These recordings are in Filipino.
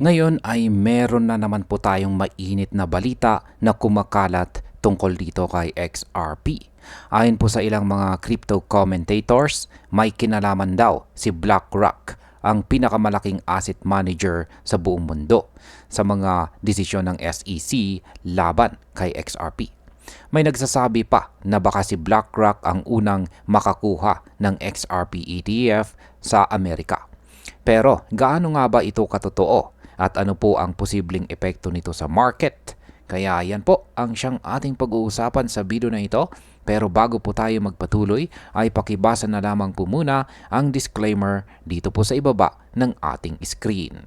Ngayon ay meron na naman po tayong mainit na balita na kumakalat tungkol dito kay XRP. Ayon po sa ilang mga crypto commentators, may kinalaman daw si BlackRock, ang pinakamalaking asset manager sa buong mundo, sa mga desisyon ng SEC laban kay XRP. May nagsasabi pa na baka si BlackRock ang unang makakuha ng XRP ETF sa Amerika. Pero gaano nga ba ito katotoo at ano po ang posibleng epekto nito sa market? Kaya yan po ang siyang ating pag-uusapan sa video na ito. Pero bago po tayo magpatuloy ay pakibasa na lamang po muna ang disclaimer dito po sa ibaba ng ating screen.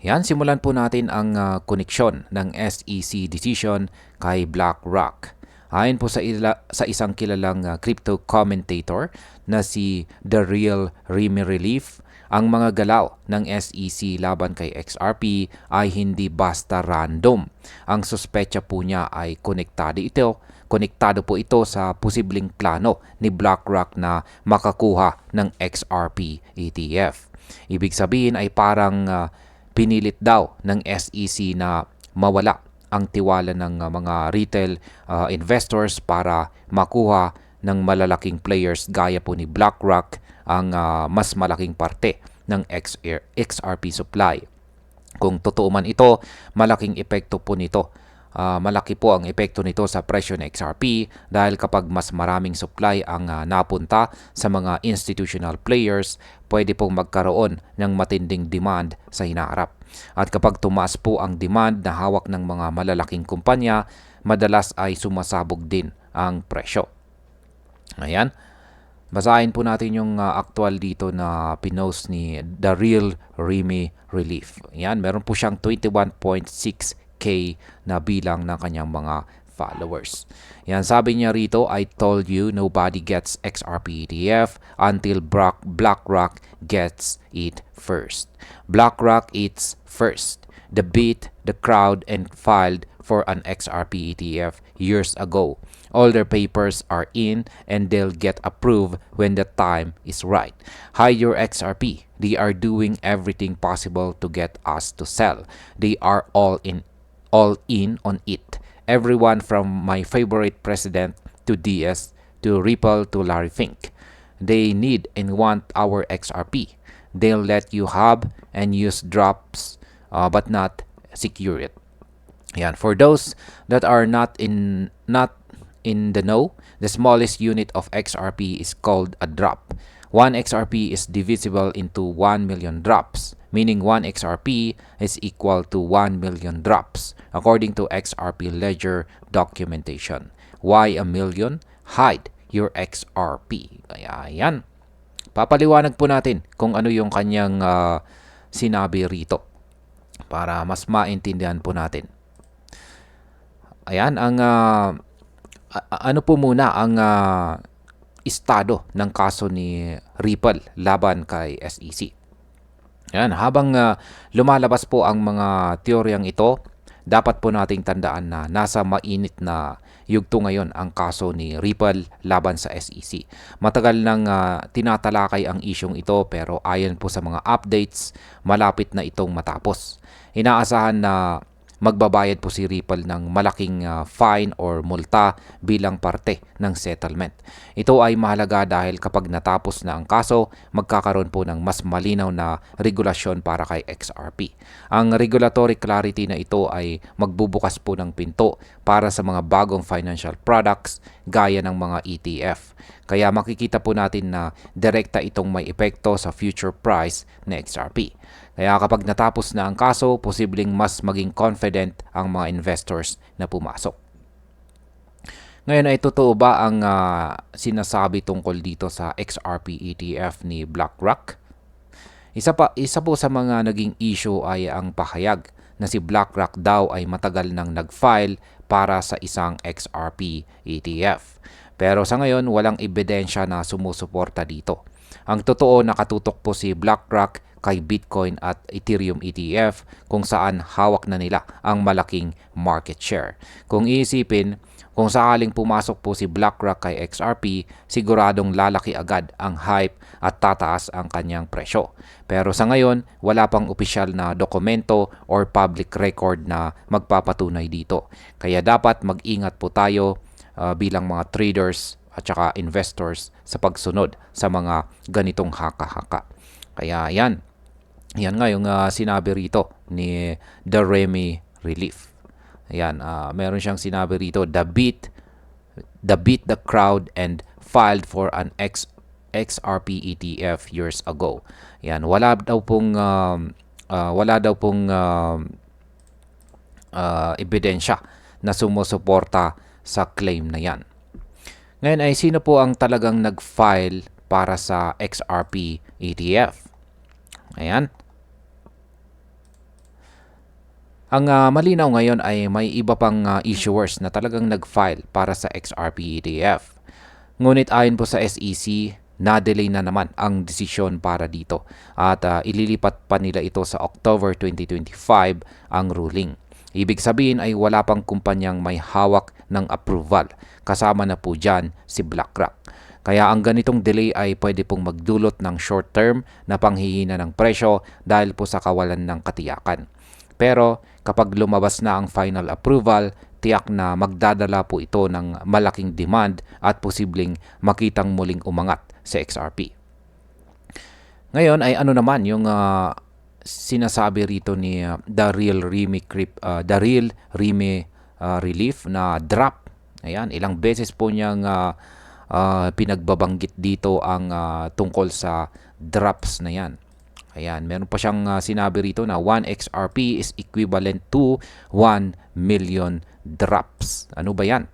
Yan, simulan po natin ang uh, koneksyon ng SEC decision kay BlackRock. Ayon po sa, ila, sa isang kilalang uh, crypto commentator na si The Real Remy Relief, ang mga galaw ng SEC laban kay XRP ay hindi basta random. Ang suspecha po niya ay konektado ito, konektado po ito sa posibleng plano ni BlackRock na makakuha ng XRP ETF. Ibig sabihin ay parang uh, pinilit daw ng SEC na mawala ang tiwala ng uh, mga retail uh, investors para makuha ng malalaking players gaya po ni BlackRock ang uh, mas malaking parte ng XR, XRP supply. Kung totoo man ito, malaking epekto po nito. Uh, malaki po ang epekto nito sa presyo ng XRP dahil kapag mas maraming supply ang uh, napunta sa mga institutional players, pwede pong magkaroon ng matinding demand sa hinaharap. At kapag tumaas po ang demand na hawak ng mga malalaking kumpanya, madalas ay sumasabog din ang presyo. Ayan. Basahin po natin yung uh, actual dito na pinost ni The Real Remy Relief. Yan, meron po siyang 21.6k na bilang ng kanyang mga followers. Yan, sabi niya rito, I told you nobody gets XRP ETF until Black, BlackRock gets it first. BlackRock eats first. The beat, the crowd, and filed for an XRP ETF years ago. All their papers are in and they'll get approved when the time is right. Hide your XRP. They are doing everything possible to get us to sell. They are all in all in on it. Everyone from my favorite president to DS to Ripple to Larry Fink. They need and want our XRP. They'll let you have and use drops uh, but not secure it. Yan. For those that are not in not in the know, the smallest unit of XRP is called a drop. 1 XRP is divisible into 1 million drops, meaning 1 XRP is equal to 1 million drops, according to XRP ledger documentation. Why a million? Hide your XRP. Kaya yan. Papaliwanag po natin kung ano yung kanyang uh, sinabi rito para mas maintindihan po natin. Ayan, ang uh, ano po muna ang uh, estado ng kaso ni Ripple laban kay SEC. Ayan, habang uh, lumalabas po ang mga teoryang ito, dapat po nating tandaan na nasa mainit na yugto ngayon ang kaso ni Ripple laban sa SEC. Matagal nang uh, tinatalakay ang isyong ito pero ayon po sa mga updates, malapit na itong matapos. Inaasahan na magbabayad po si Ripple ng malaking uh, fine or multa bilang parte ng settlement. Ito ay mahalaga dahil kapag natapos na ang kaso, magkakaroon po ng mas malinaw na regulasyon para kay XRP. Ang regulatory clarity na ito ay magbubukas po ng pinto para sa mga bagong financial products gaya ng mga ETF. Kaya makikita po natin na direkta itong may epekto sa future price ng XRP. Kaya kapag natapos na ang kaso, posibleng mas maging confident ang mga investors na pumasok. Ngayon ay totoo ba ang uh, sinasabi tungkol dito sa XRP ETF ni BlackRock? Isa pa isa po sa mga naging issue ay ang pahayag na si BlackRock daw ay matagal nang nag-file para sa isang XRP ETF. Pero sa ngayon walang ebidensya na sumusuporta dito. Ang totoo nakatutok po si BlackRock kay Bitcoin at Ethereum ETF kung saan hawak na nila ang malaking market share. Kung iisipin, kung sakaling pumasok po si BlackRock kay XRP, siguradong lalaki agad ang hype at tataas ang kanyang presyo. Pero sa ngayon, wala pang opisyal na dokumento or public record na magpapatunay dito. Kaya dapat mag-ingat po tayo uh, bilang mga traders at saka investors sa pagsunod sa mga ganitong haka-haka. Kaya yan, yan nga yung uh, sinabi rito ni The Remy Relief. Ayan, uh, meron siyang sinabi rito, the beat, the beat the crowd and filed for an X, XRP ETF years ago. Ayan, wala daw pong um, uh, wala daw pong um, uh, ebidensya na sumusuporta sa claim na yan. Ngayon ay sino po ang talagang nag-file para sa XRP ETF? Ayan. Ang uh, malinaw ngayon ay may iba pang uh, issuers na talagang nag-file para sa XRP ETF. Ngunit ayon po sa SEC, na-delay na naman ang desisyon para dito at uh, ililipat pa nila ito sa October 2025 ang ruling. Ibig sabihin ay wala pang kumpanyang may hawak ng approval. Kasama na po dyan si BlackRock. Kaya ang ganitong delay ay pwede pong magdulot ng short term na panghihina ng presyo dahil po sa kawalan ng katiyakan. Pero kapag lumabas na ang final approval, tiyak na magdadala po ito ng malaking demand at posibleng makitang muling umangat sa XRP. Ngayon ay ano naman yung uh, sinasabi rito ni uh, Daryl Remy Crip, uh, Daryl Remy uh, Relief na drop. Ayan, ilang beses po niyang uh, uh, pinagbabanggit dito ang uh, tungkol sa drops na yan. Ayan, meron pa siyang uh, sinabi rito na 1 XRP is equivalent to 1 million drops. Ano ba yan?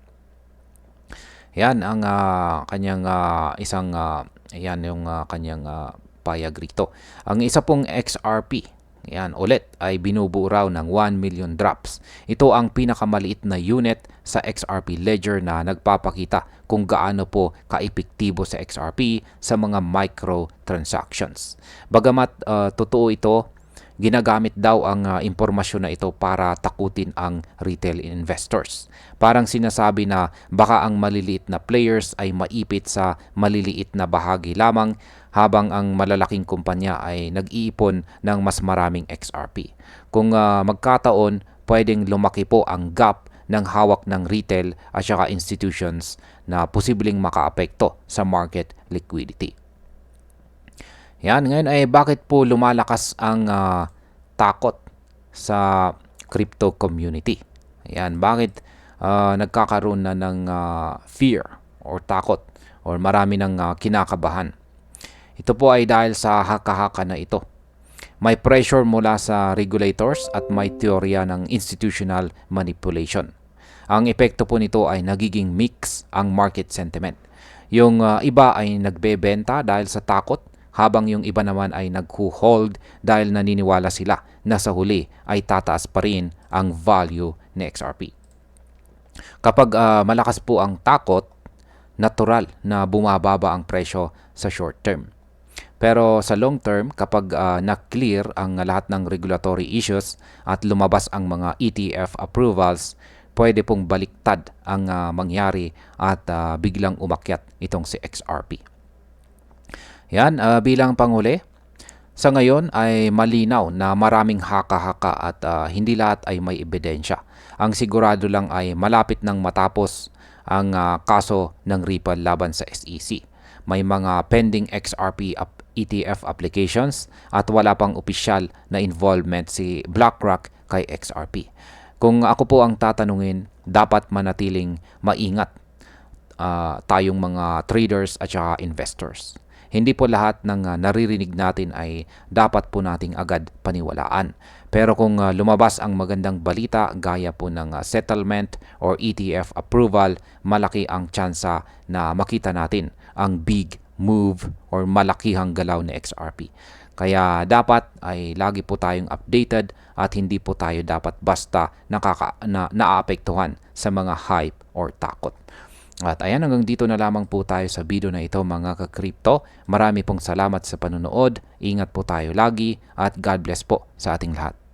Yan ang uh, kanyang uh, isang uh, ayan yung uh, kanyang uh, payag rito. Ang isa pong XRP yan, ulit ay binubuo raw ng 1 million drops. Ito ang pinakamaliit na unit sa XRP Ledger na nagpapakita kung gaano po kaepektibo sa XRP sa mga micro transactions. Bagamat uh, totoo ito, ginagamit daw ang uh, impormasyon na ito para takutin ang retail investors. Parang sinasabi na baka ang maliliit na players ay maipit sa maliliit na bahagi lamang habang ang malalaking kumpanya ay nag-iipon ng mas maraming XRP. Kung uh, magkataon, pwedeng lumaki po ang gap ng hawak ng retail at saka institutions na posibleng makaapekto sa market liquidity. Yan, ngayon ay bakit po lumalakas ang uh, takot sa crypto community? Yan, bakit uh, nagkakaroon na ng uh, fear or takot or marami ng uh, kinakabahan? Ito po ay dahil sa haka-haka na ito. May pressure mula sa regulators at may teorya ng institutional manipulation. Ang epekto po nito ay nagiging mix ang market sentiment. Yung uh, iba ay nagbebenta dahil sa takot habang yung iba naman ay nagho-hold dahil naniniwala sila na sa huli ay tataas pa rin ang value ni XRP. Kapag uh, malakas po ang takot, natural na bumababa ang presyo sa short term. Pero sa long term, kapag uh, na-clear ang lahat ng regulatory issues at lumabas ang mga ETF approvals, pwede pong baliktad ang uh, mangyari at uh, biglang umakyat itong si XRP. Yan, uh, bilang panghuli, sa ngayon ay malinaw na maraming haka-haka at uh, hindi lahat ay may ebidensya. Ang sigurado lang ay malapit nang matapos ang uh, kaso ng Ripple laban sa SEC. May mga pending XRP ETF applications at wala pang opisyal na involvement si BlackRock kay XRP. Kung ako po ang tatanungin, dapat manatiling maingat uh, tayong mga traders at saka investors. Hindi po lahat ng uh, naririnig natin ay dapat po nating agad paniwalaan. Pero kung uh, lumabas ang magandang balita gaya po ng settlement or ETF approval, malaki ang tsansa na makita natin ang big move or malakihang galaw ni XRP. Kaya dapat ay lagi po tayong updated at hindi po tayo dapat basta nakaka, na, naapektuhan sa mga hype or takot. At ayan, hanggang dito na lamang po tayo sa video na ito mga ka-crypto. Marami pong salamat sa panunood. Ingat po tayo lagi at God bless po sa ating lahat.